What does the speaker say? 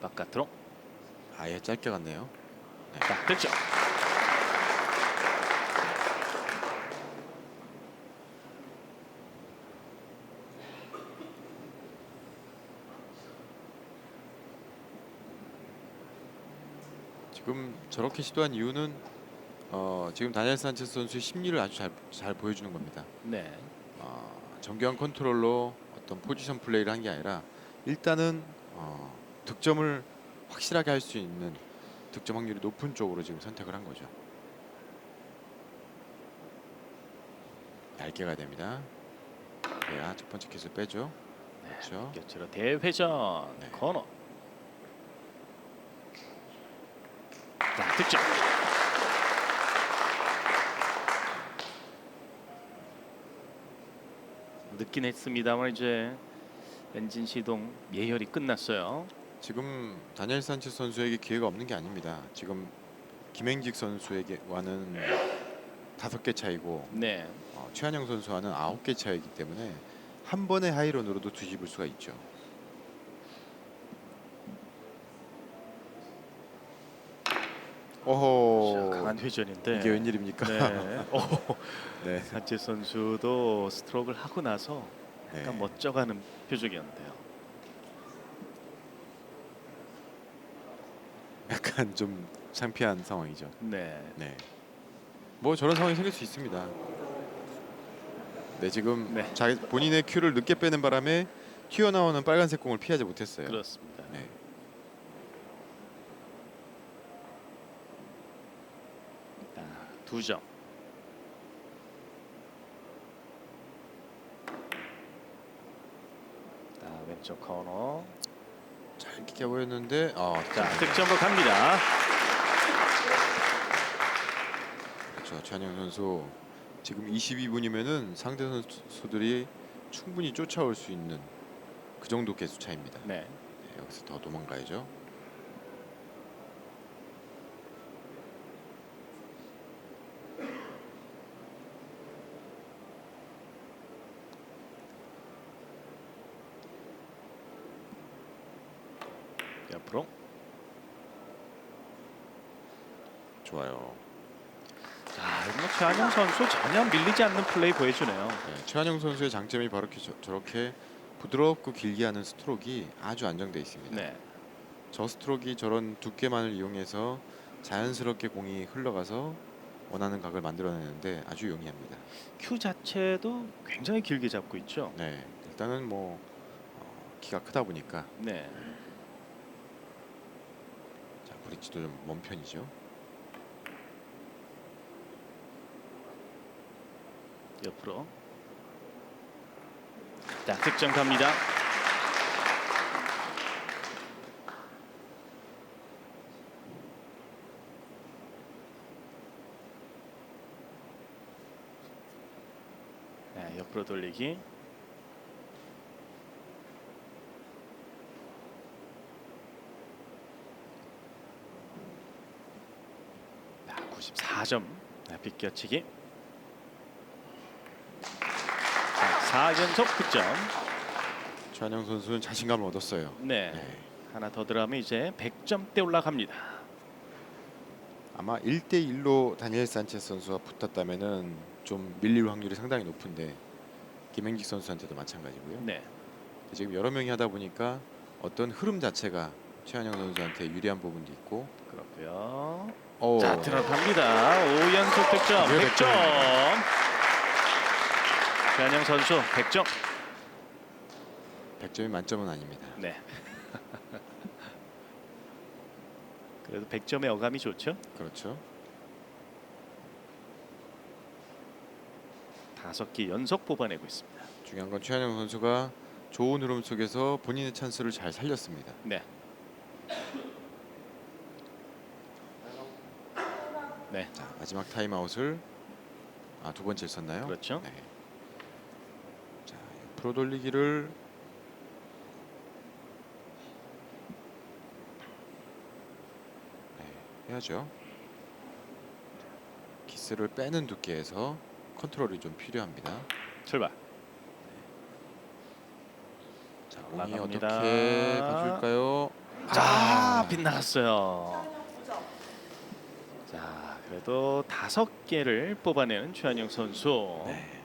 바깥으로. 아예 짧게 갔네요. 자, 됐죠. 지금 저렇게 시도한 이유는 어, 지금 다니엘 산체스 선수의 심리를 아주 잘, 잘 보여주는 겁니다. 네. 어, 정교한 컨트롤로 어떤 포지션 플레이를 한 게 아니라 일단은 어, 득점을 확실하게 할 수 있는 득점 확률이 높은 쪽으로 지금 선택을 한 거죠. 얇게 가야 됩니다. 그래야 첫 번째 킷을 빼죠. 그렇죠. 곁으로 대회전 네. 코너. 자, 득점. 늦긴 했습니다만 이제 엔진 시동 예열이 끝났어요. 지금 다니엘 산체스 선수에게 기회가 없는 게 아닙니다. 지금 김행직 선수에게와는 다섯 개 차이고 네. 어, 최한영 선수와는 아홉 개 차이기 때문에 한 번의 하이런으로도 뒤집을 수가 있죠. 자, 오호. 강한 회전인데. 이게 웬일입니까? 네. 오, 네. 산체 선수도 스트로크를 하고 나서 네. 약간 멋져가는 표정이었는데요. 약간 좀 창피한 상황이죠. 네. 네. 뭐 저런 상황이 생길 수 있습니다. 네 지금 네. 자기 본인의 큐를 늦게 빼는 바람에 튀어나오는 빨간색 공을 피하지 못했어요. 그렇습니다. 네. 자, 두 점. 자, 왼쪽 코너. 잘 끼게 보였는데 어, 자, 득점으로 갑니다. 그렇죠. 최한영 선수 지금 22분이면은 상대 선수들이 충분히 쫓아올 수 있는 그 정도 개수 차입니다. 네. 네, 여기서 더 도망가야죠. 옆으로. 좋아요. 자, 뭐 최한영 선수 전혀 밀리지 않는 플레이 보여주네요. 네, 최한영 선수의 장점이 바로 이렇게 저, 저렇게 부드럽고 길게 하는 스트로크가 아주 안정돼 있습니다. 네. 저 스트로크가 저런 두께만을 이용해서 자연스럽게 공이 흘러가서 원하는 각을 만들어내는데 아주 용이합니다. 큐 자체도 굉장히 길게 잡고 있죠. 네, 일단은 뭐 어, 키가 크다 보니까 네. 자 브릿지도 좀 먼 편이죠. 옆으로. 자, 득점 갑니다. 네, 옆으로 돌리기. 자, 94점. 네, 빗겨치기. 자, 4연속 득점. 최한영 선수는 자신감을 얻었어요. 네. 네, 하나 더 들어가면 이제 100점대 올라갑니다. 아마 1대 1로 다니엘 산체스 선수와 붙었다면은 좀 밀릴 확률이 상당히 높은데 김행직 선수한테도 마찬가지고요. 네. 지금 여러 명이 하다 보니까 어떤 흐름 자체가 최한영 선수한테 유리한 부분도 있고. 그렇고요. 오, 자, 들어갑니다. 5연속 득점. 그게 100점. 최한영 선수 100점. 100점이 만점은 아닙니다. 네. 그래도 100점의 어감이 좋죠. 그렇죠. 다섯 개 연속 뽑아내고 있습니다. 중요한 건 최한영 선수가 좋은 흐름 속에서 본인의 찬스를 잘 살렸습니다. 네. 네. 자 마지막 타임아웃을 아, 두 번째 썼나요? 그렇죠. 네. 자 프로 돌리기를 네, 해야죠. 키스를 빼는 두께에서 컨트롤이 좀 필요합니다. 출발. 자 공이 올라갑니다. 어떻게 봐줄까요? 자, 아. 빗나갔어요. 자, 그래도 다섯 개를 뽑아내는 최한영 선수. 네.